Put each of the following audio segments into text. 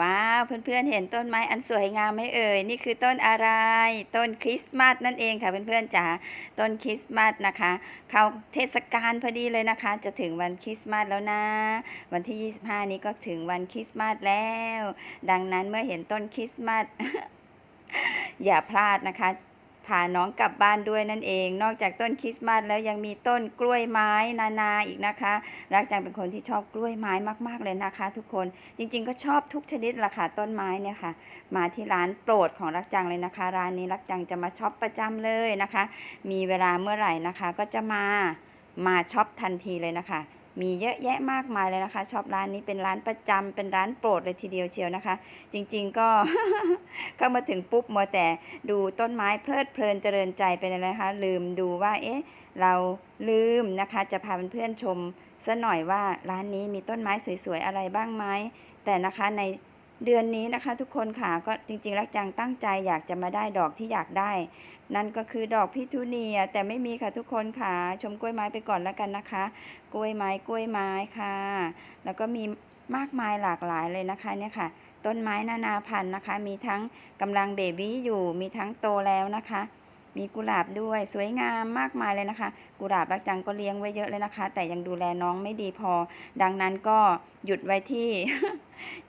ว้าวเพื่อนๆเห็นต้นไม้อันสวยงามไหมเอ่ยนี่คือต้นอะไร ต้นคริสต์มาสนั่นเองค่ะเพื่อนๆจ๋าต้นคริสต์มาสนะคะ เข้าเทศกาลพอดีเลยนะคะ จะถึงวันคริสต์มาสแล้วนะ วันที่ 25 นี้ก็ถึงวันคริสต์มาสแล้ว ดังนั้นเมื่อเห็นต้นคริสต์มาสอย่าพลาดนะคะ พาน้องกลับบ้านด้วยนั่นเอง นอกจากต้นคริสต์มาสแล้วยังมีต้นกล้วยไม้นานาอีกนะคะ รักจังเป็นคนที่ชอบกล้วยไม้มาก ๆ เลยนะคะ ทุกคนจริง ๆ ก็ชอบทุกชนิดละค่ะต้นไม้เนี่ยค่ะ มาที่ร้านโปรดของรักจังเลยนะคะ ร้านนี้รักจังจะมาช็อปประจำเลยนะคะ มีเวลาเมื่อไหร่นะคะก็จะมามาช็อปทันทีเลยนะคะ มีเยอะแยะมากมายเลยนะคะชอบร้านนี้เป็นร้านประจำเป็นร้านโปรดเลยทีเดียวเชียวนะคะ จริงๆก็เข้ามาถึงปุ๊บมัวแต่ดูต้นไม้เพลิดเพลินเจริญใจไปเลยนะคะ ลืมดูว่าเอ๊ะเราลืมนะคะ จะพาเพื่อนๆชมซะหน่อยว่าร้านนี้มีต้นไม้สวยๆอะไรบ้างไหมแต่นะคะใน เดือนนี้นะคะทุกคนค่ะก็จริงๆแล้วจังตั้งใจอยากจะมาได้ดอกที่อยากได้ นั่นก็คือดอกพิทูเนียแต่ไม่มีค่ะทุกคนค่ะชมกล้วยไม้ไปก่อนแล้วกันนะคะ กล้วยไม้กล้วยไม้ค่ะ แล้วก็มีมากมายหลากหลายเลยนะคะเนี่ยค่ะ ต้นไม้นานาพันธุ์นะคะ มีทั้งกำลังเบบี้อยู่มีทั้งโตแล้วนะคะ มีกุหลาบด้วยสวยงามมากมายเลยนะคะ กุหลาบรักจังก็เลี้ยงไว้เยอะเลยนะคะ แต่ยังดูแลน้องไม่ดีพอ ดังนั้นก็หยุดไว้ที่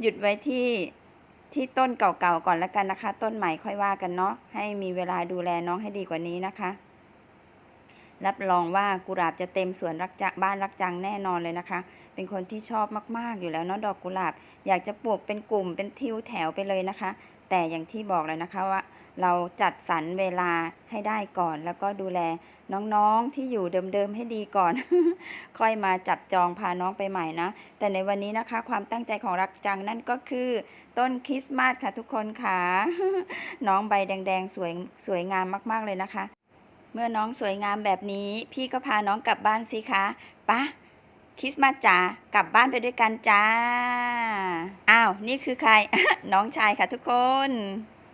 หยุดไว้ที่ที่ต้นเก่าๆก่อนแล้วกันนะคะ ต้นใหม่ค่อยว่ากันเนาะให้มีเวลาดูแลน้องให้ดีกว่านี้นะคะ รับรองว่ากุหลาบจะเต็มสวนรักจังบ้านรักจังแน่นอนเลยนะคะ เป็นคนที่ชอบมากๆอยู่แล้วเนาะดอกกุหลาบ อยากจะปลูกเป็นกลุ่มเป็นทิวแถวไปเลยนะคะ แต่อย่างที่บอกเลยนะคะว่า เราจัดสรรเวลาให้ได้ก่อน แล้วก็ดูแลน้องๆที่อยู่เดิมๆให้ดีก่อน ค่อยมาจับจองพาน้องไปใหม่นะ แต่ในวันนี้นะคะ ความตั้งใจของรักจังนั่นก็คือ ต้นคริสต์มาสค่ะทุกคนค่ะ น้องใบแดงๆสวยสวยงามมากๆเลยนะคะ เมื่อน้องสวยงามแบบนี้ พี่ก็พาน้องกลับบ้านสิคะปะคริสต์มาสจ๋ากลับบ้านไปด้วยกันจ้า อ้าว นี่คือใคร น้องชายค่ะทุกคน